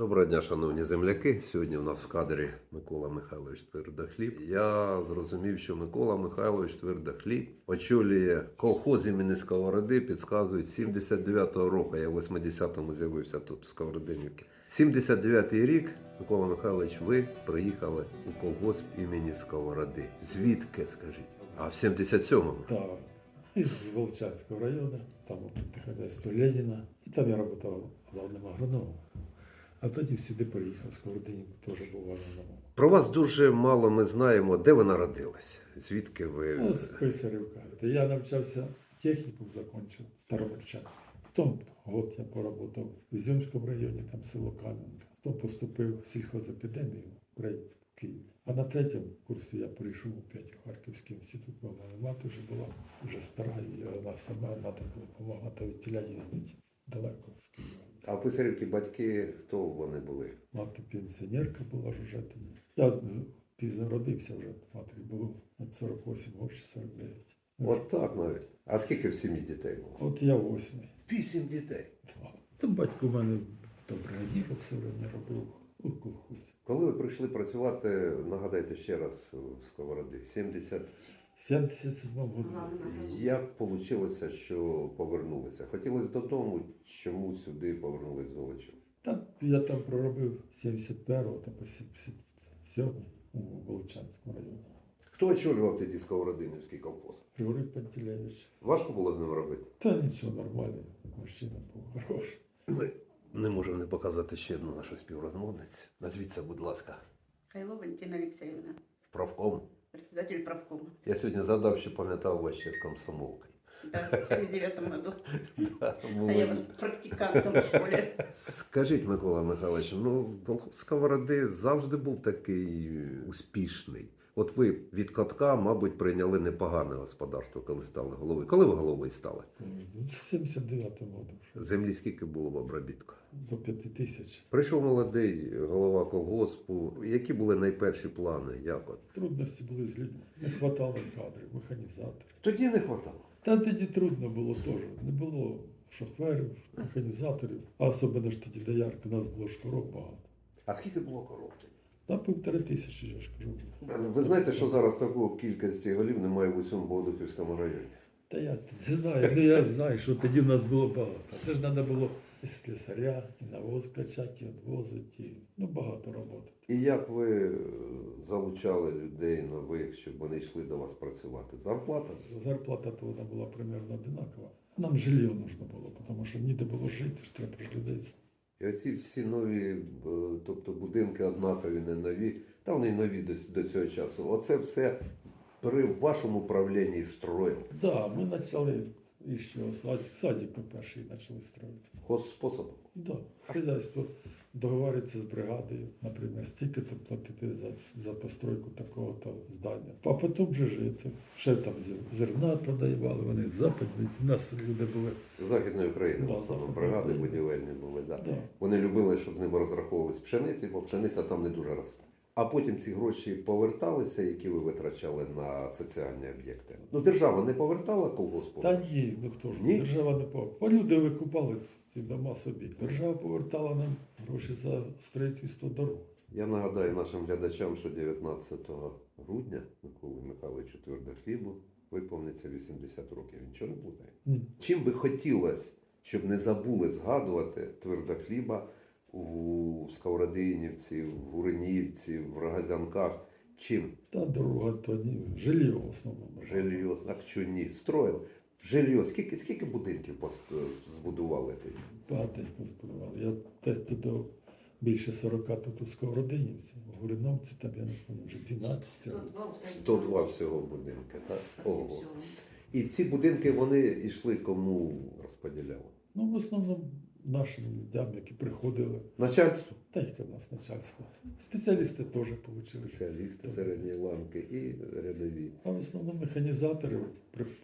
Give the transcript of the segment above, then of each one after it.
Доброго дня, шановні земляки. Сьогодні у нас в кадрі Микола Михайлович Твердохліб. Я зрозумів, що Микола Михайлович Твердохліб очолює колхоз імені Сковороди, підказують 79-го року. Я в 80-му з'явився тут, в Сковородинівці. 79-й рік, Микола Михайлович, ви приїхали у колгосп імені Сковороди. Звідки, скажіть? А в 77-му? Да, из Волчанского района, там хозяйство Ленина. И там я работал главным агрономом. А тоді сюди приїхав, Сковородинівку теж був агрономом. Про вас дуже мало ми знаємо. Де ви народились? Звідки ви? Ну, з Писарівка. Та Я навчався технікум, закончив Старомирчан. Потім год я поработав в Ізюмському районі, там село Кам'янка. Потім поступив в сільхозепідемію українську в Києві. А на третьому курсі я прийшов опять у Харківський інститут, бо моя мати вже була вже стара, і вона сама треба було допомагати від тіля їздити далеко з Києва. А в Писарівці батьки хто вони були? Мати пенсіонерка була ж уже тоді. Я е, пізно родився вже, матері було от 48 років, 49. От так навіть. А скільки в сім'ї дітей було? От я восьмий. Вісім дітей. Два. Та батько в мене доброділок все время робив у колхозі. Коли ви прийшли працювати, нагадайте ще раз в Сковороди, 70. В 77 году. Як вийшло, що повернулися? Хотілося додому, чому сюди повернулись з Золочів? Там, я там проробив з 71 та по 77 у Волчанському районі. Хто очолював тоді Сковородинівський колхоз? Григорій Пантелеєвич. Важко було з ним робити? Та нічого нормально, мужчина був хороший. Ми не можемо не показати ще одну нашу співрозмовницю. Назвіться, будь ласка, Хайло Валентина Алексеевна, правком. Председатель правкома. Я сьогодні задав, що пам'ятав вас ще комсомолкою. Так, в 79 году. Да, А я вас практикантом в школі. Скажіть, Микола Михайлович, ну колхоз Сковороди завжди був такий успішний. От ви від катка, мабуть, прийняли непогане господарство, коли стали головою. Коли ви головою стали? В 79 году. вже. Землі скільки було в обробітку? До 5 тисяч. Прийшов молодий голова колгоспу. Які були найперші плани? Як от? Трудності були з людьми. Не хватало кадрів, механізаторів. Тоді не хватало. Та тоді трудно було теж. Не було шоферів, механізаторів, а особливо ж тоді доярки, у нас було шкурок багато. А скільки було коров тоді? Та півтори тисячі, я ж кажу. Ви знаєте, що зараз такої кількості голів немає в усьому Богодухівському районі. Та я не знаю, ну я знаю, що тоді в нас було багато. Це ж треба було і слесаря, і навоз качати, і відвозити, і, ну багато роботи. І як ви е, залучали людей нових, щоб вони йшли до вас працювати? Зарплата? Зарплата то вона була примерно одинакова. Нам жилье нужно було, тому що ніде було жити, ж треба ж людей. І оці всі нові, тобто будинки однакові, не нові, та вони нові до, до цього часу. Оце все при вашому управлінні Так, Да, ми почали і що садик, садик ми перший почали строїти. Госпособом. Да. Хазяйство договориться з бригадою, наприклад, стільки-то платити за, за постройку такого-то здання. А потім вже жити. Ще там зерна продавали, вони западні. У нас люди були. Західної України, Да, в основному бригади будівельні були. Да. Да. Вони любили, щоб ними розраховувались пшениці, бо пшениця там не дуже росте. А потім ці гроші поверталися, які ви витрачали на соціальні об'єкти. Ну, держава не повертала колгоспу? Та ні, ну хто ж Ні? держава не повертала. Люди викупали ці дома собі. Держава повертала нам гроші за строїтельство дорог. Я нагадаю нашим глядачам, що 19 грудня Миколі Михайловичу Твердохлібу виповниться 80 років. Він нічого не плутає. Ні. Чим би хотілося, щоб не забули згадувати Твердохліба у Сковородинівці, в Гуринівці, в Рогазянках? Чим? Та дорога то ні, жилье в основному. Жилье, Акчуні, строїли. Жилье, скільки, скільки будинків пос- збудували тоді? Багатенько збудували. Я тут до більше 40 тут у Сковородинівці, в Гуриновці, там я не пам'ятаю, вже 12. 102 102 всього будинки, так? Ого. І ці будинки вони йшли кому розподіляли? Ну, в основному нашим людям, які приходили, Начальство, та яке в нас начальство. Спеціалісти теж отримали. спеціалісти середньої ланки і рядові. А в основному механізатори,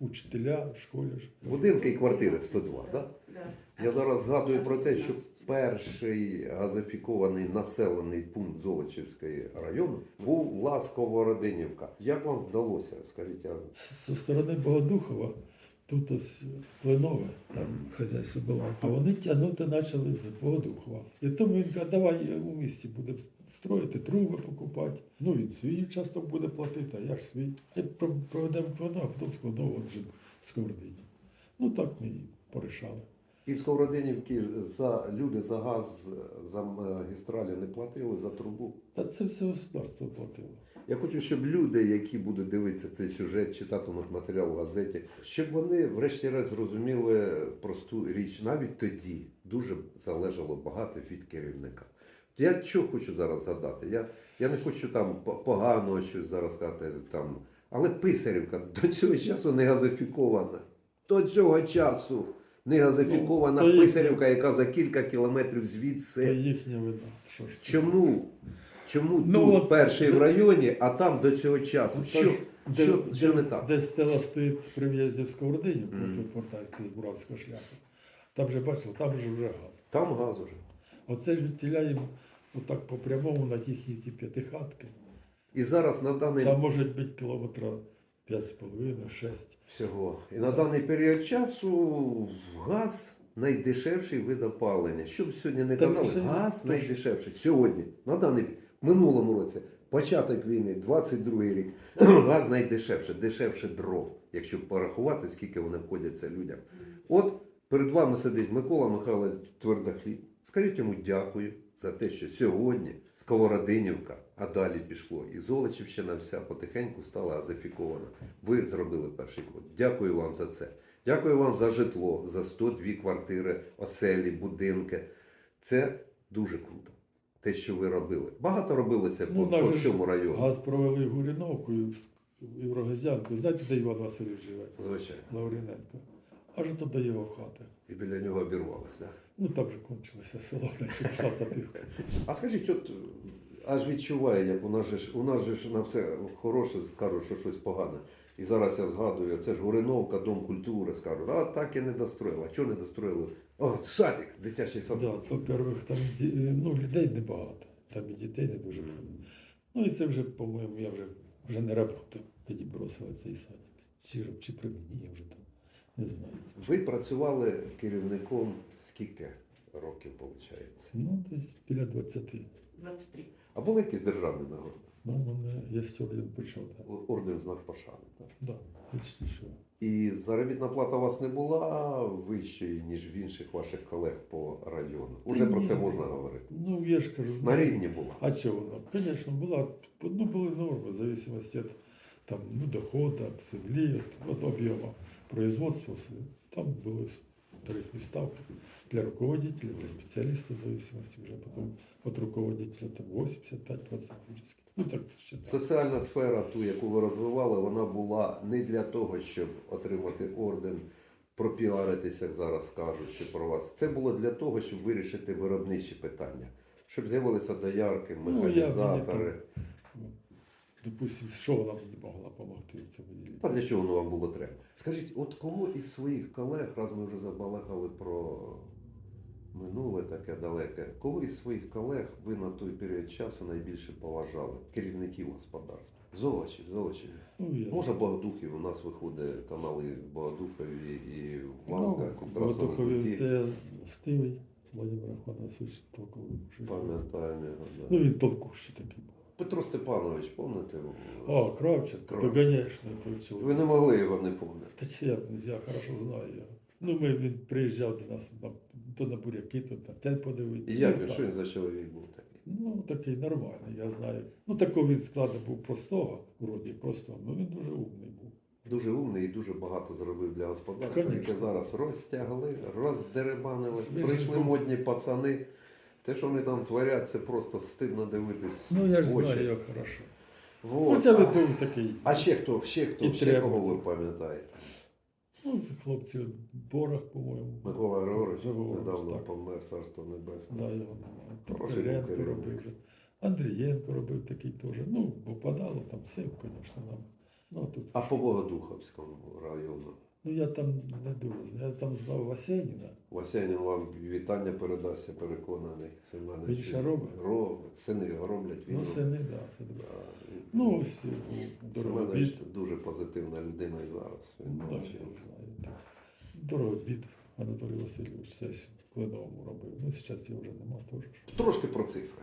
учителя в школі. Будинки і квартири 102, так? Да. Я зараз згадую про те, що перший газифікований населений пункт Золочівського району був Ласково Родинівка. Як вам вдалося? Скажіть, я Зі сторони Богодухова Тут ось Кленове, там хазяйство було, а вони тягнути почали з Богодухова. І тому він каже, давай у місті будемо строїти, труби покупати. Ну, він свій участок буде платити, а я ж свій. І проведемо Кленове, а потім Складово вже в Сковородині. Ну так ми і порішали. І в Сковородинівці за люди за газ, за магістралі не платили, за трубу. Та це все государство платило. Я хочу, щоб люди, які будуть дивитися цей сюжет, читатимуть матеріал в газеті, щоб вони врешті-решт зрозуміли просту річ. Навіть тоді дуже залежало багато від керівника. Я що хочу зараз згадати? Я, я не хочу там по- поганого щось зараз сказати, там, але Писарівка до цього часу не газифікована. До цього часу не газифікована Ну, Писарівка, яка за кілька кілометрів Це звідси. їхня вина. Це? Чому? Чому Ну, тут от- перший в районі, а там до цього часу? Ну, Що, ж, що, де, що не так? Де стела стоїть при в'їзді в Сковородині, mm. тут повертаєшся з Буравського шляху. Там же бачив, там же вже газ. Там газ уже. Оце ж відтіля їм отак по прямому на їхні ті п'ятихатки. І зараз на даний Там може бути кілометра 5,5-6. всього. І на даний період часу газ найдешевший вид опалення. Що б сьогодні не казали, газ найдешевший. Сьогодні, на даний минулому році, початок війни, 22 рік, газ найдешевший, дешевше дров, якщо порахувати, скільки вони обходяться людям. От перед вами сидить Микола Михайлович Твердохліб. Скажіть йому дякую за те, що сьогодні Сковородинівка, а далі пішло. І Золочівщина вся потихеньку стала азифікована. Ви зробили перший крок. Дякую вам за це. Дякую вам за житло, за 102 квартири, оселі, будинки. Це дуже круто. Те, що ви робили. Багато робилося Ну, по, по всьому району. Газ провели Гуріновку і Рогозянку. Знаєте, де Іван Васильович живе? Звичайно. Лавріненко. Аж до його хати. І біля нього обірвалося. Да? Ну там же кончилося село, значить пішла запівка. А скажіть, от аж відчуває, як у нас же у нас же на все хороше скажуть, що щось погане. І зараз я згадую, це ж Гориновка, дом культури, скажуть, а так і не достроїли. А чого не достроїли? О, садик, дитячий садок. Да, по-перше, там ну, людей небагато, там і дітей не дуже багато. Ну і це вже, по-моєму, я вже, вже не работав, тоді бросили цей садик. Чи, чи при мені, я вже там не знаю. Ви працювали керівником скільки років, виходить? Ну, десь біля 20. 23. А були якісь державні нагороди? Ну, мене є орден почота. Орден знак пошани. Так? Да, почти що. І заробітна плата у вас не була вищою, ніж в інших ваших колег по району. Уже про це можна говорити. Ну, я ж кажу. На ну, рівні була. А чого воно? Звісно, була, ну, були норми, в зависимости від там, ну, доходу, від землі, від, від об'єму производства. Там були тарифні ставки для руководителя, для специалиста, в зависимости уже потом от руководителя там 85% вырезки. Ну так считаю. Соціальна сфера, ту, яку ви розвивали, вона була не для того, щоб отримати орден, пропіаритися, як зараз кажуть, що про вас. Це було для того, щоб вирішити виробничі питання, щоб з'явилися доярки, Ну, я механізатори. Ну, Допустим, що вона мені могла допомогти в цьому ділі? А для чого воно вам було треба? Скажіть, от кого із своїх колег, раз ми вже забалакали про минуле таке далеке, кого із своїх колег ви на той період часу найбільше поважали? Керівників господарства? Золочів, Золочів. Ну, я Може Богодухів, у нас виходить канали Богодухові і Ванка, ну, Богодухові це стивий Владимир Афанасович толковий мужик. Пам'ятаємо його. Да. Ну, він толкущий такий був. Петро Степанович, пам'ятаєте? А, Кравченко, то, звісно, той чоловік. Ви не могли його не пам'ятати. Та чи я, я хорошо знаю його. Ну, ми, він приїжджав до нас на, то на буряки, то на те подивитися. І як ну, він, що він за чоловік був такий? Ну, такий нормальний, я знаю. Ну, такого він складу був простого, вроді простого, але він дуже умний був. Дуже умний і дуже багато зробив для господарства, яке зараз розтягли, роздеребанили. Прийшли модні пацани. Те, що вони там творять, це просто стидно дивитись. Ну, я ж в очі. знаю його хорошо. Вот. Хоча а, був такий. а ще хто? Ще хто? І ще треба. кого ви пам'ятаєте? Ну, це хлопці, Борох, по-моєму. Микола Григорович Григорович, недавно так. помер, царство небесне. Да, його. Хороший був робив. же. Андрієнко робив такий теж. Ну, попадало там сил, звісно, нам. Ну, а тут А по Богодуховському району. Ну я там не дуже знаю. Я там знав Васеніна. Васянін вам вітання передасть, я переконаний. Семенович. Він ще робить? Робить. Сини його роблять, він Ну, сини, так, да, це добре. Да, він- Ну, ось Семенович дороговід. дуже позитивна людина і зараз. Він Ну, так, я знаю. так. Дороговід Анатолій Васильович це в Клиновому робив. Ну, зараз його вже нема теж. Трошки про цифри.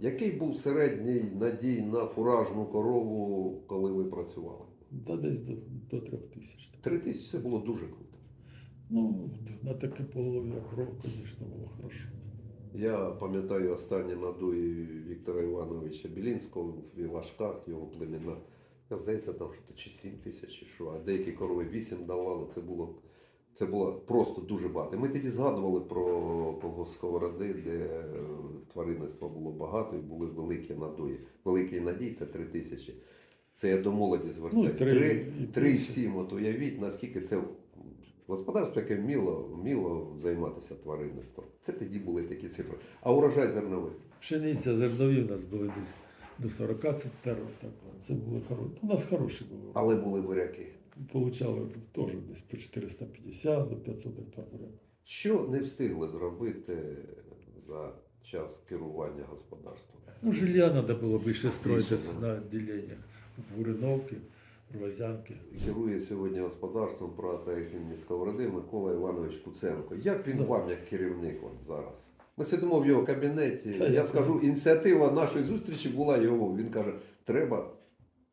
Який був середній надій на фуражну корову, коли ви працювали? Та десь до, до трьох тисяч. Три тисячі це було дуже круто. Ну, на таке поголов'я кров, звісно, було хорошо. Я пам'ятаю останні надої Віктора Івановича Білінського в Івашках, його племена. Я здається, там що чи 7 тисяч, чи що, а деякі корови 8 давали. Це було, це було просто дуже багато. Ми тоді згадували про колгосп Сковороди, де е, тваринництва було багато і були великі надої. Великий надій це 3 тисячі. Це я до молоді звертаюся. Ну, три і Три більше. сім, от уявіть, наскільки це господарство, яке вміло, вміло займатися тваринництвом. Це тоді були такі цифри. А урожай зернових. Пшениця, зернові у нас були десь до 40 центерів. Це було хороше. У нас хороші були. Але були буряки. Получали теж десь по 450 до 500 гектар буряка. Що не встигли зробити за час керування господарством? Ну, жилья треба було більше строїти Більше, на відділеннях. Буриновки, Провозянки. Керує сьогодні господарством брата імені Сковороди Микола Іванович Куценко. Як він Да. вам як керівник от зараз? Ми сидимо в його кабінеті. Та я я скажу, ініціатива нашої зустрічі була його. Він каже: треба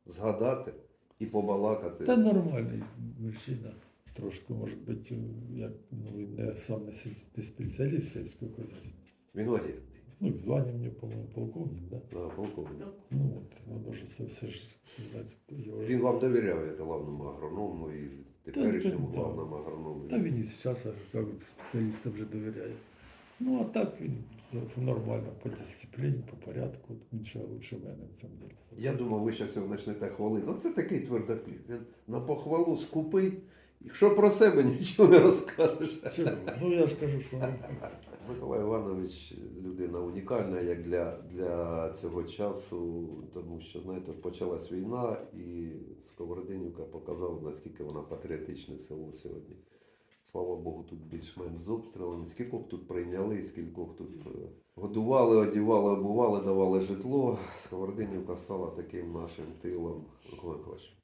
згадати і побалакати. Та нормальний мужчина. Трошки, може бути, як ну, не сам не спеціаліст сільського хозяйства. Він вагітний. Ну, і звання в по-моєму, полковник, да? Да, полковник. Ну от, воно ж це все ж знаєте, його ж- Він вам довіряв як главному агроному і теперішньому Та, та, главному агроному. Та він і зараз як спеціалістам вже довіряє. Ну а так він це нормально по дисципліні, по порядку. Нічого лучше мене в цьому ділі. Я думав, ви зараз його почнете хвалити. Оце такий твердокліп. Він на похвалу скупий. Якщо про себе нічого не розкажеш. Чого? Ну я ж кажу, що Микола Іванович людина унікальна як для, для цього часу, тому що, знаєте, почалась війна, і Сковородинівка показала, наскільки вона патріотичне село сьогодні. Слава Богу, тут більш-менш з обстрілами. Скількох тут прийняли, скількох тут е, годували, одівали, обували, давали житло. Сковородинівка стала таким нашим тилом. Микола Миколаївич,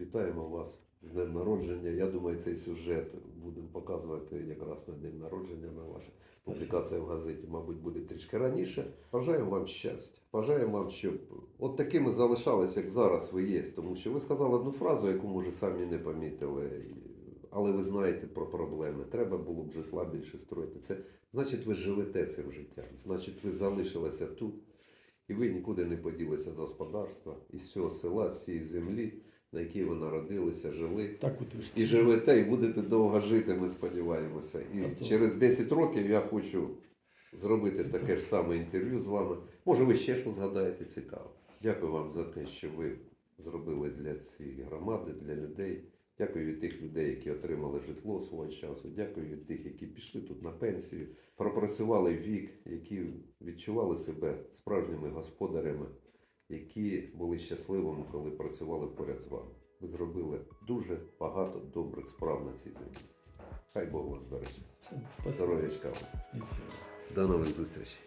вітаємо вас з днем народження. Я думаю, цей сюжет будемо показувати якраз на день народження на ваше. Публікація в газеті, мабуть, буде трішки раніше. Бажаємо вам щастя. Бажаємо вам, щоб от такими залишалися, як зараз ви є. Тому що ви сказали одну фразу, яку, може, самі не помітили. Але ви знаєте про проблеми. Треба було б житла більше строїти. Це значить, ви живете цим життям. Значить, ви залишилися тут. І ви нікуди не поділися з господарства, із цього села, з цієї землі, на якій ви народилися, жили. так І живете, і будете довго жити, ми сподіваємося. І А через 10 років я хочу зробити таке ж саме інтерв'ю з вами. Може, ви ще щось згадаєте цікаво. Дякую вам за те, що ви зробили для цієї громади, для людей. Дякую від тих людей, які отримали житло свого часу. Дякую від тих, які пішли тут на пенсію, пропрацювали вік, які відчували себе справжніми господарями, які були щасливими, коли працювали поряд з вами. Ви зробили дуже багато добрих справ на цій землі. Хай Бог вас береже. Здоров'ячка вам. До нових зустрічей.